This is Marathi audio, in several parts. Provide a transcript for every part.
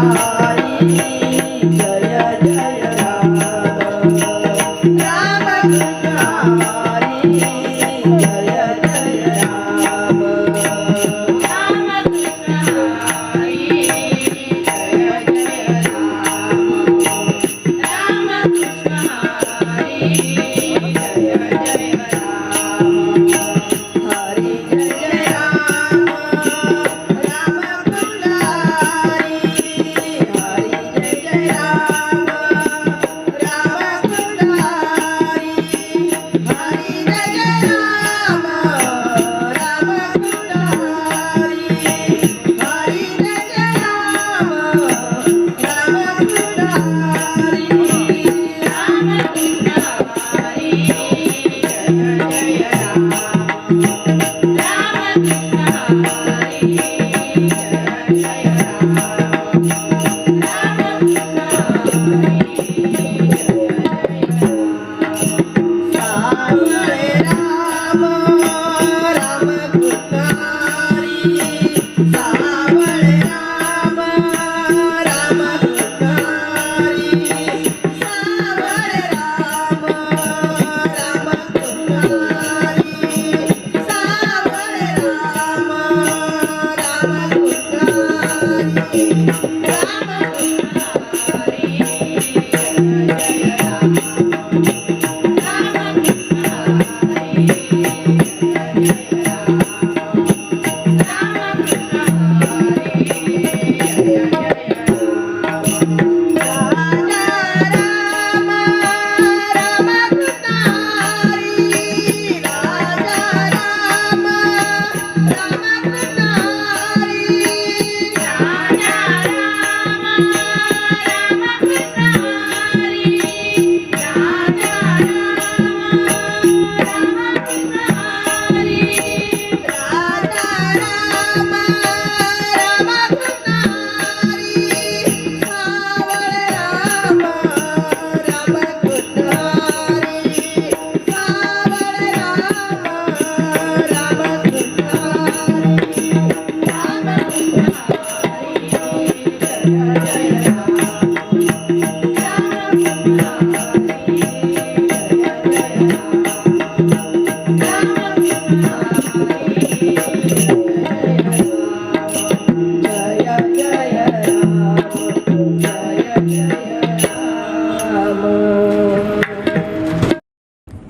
जय जय राम.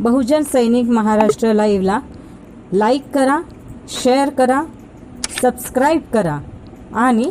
बहुजन सैनिक महाराष्ट्र लाईव्हला लाईक करा शेअर करा सबस्क्राईब करा आणि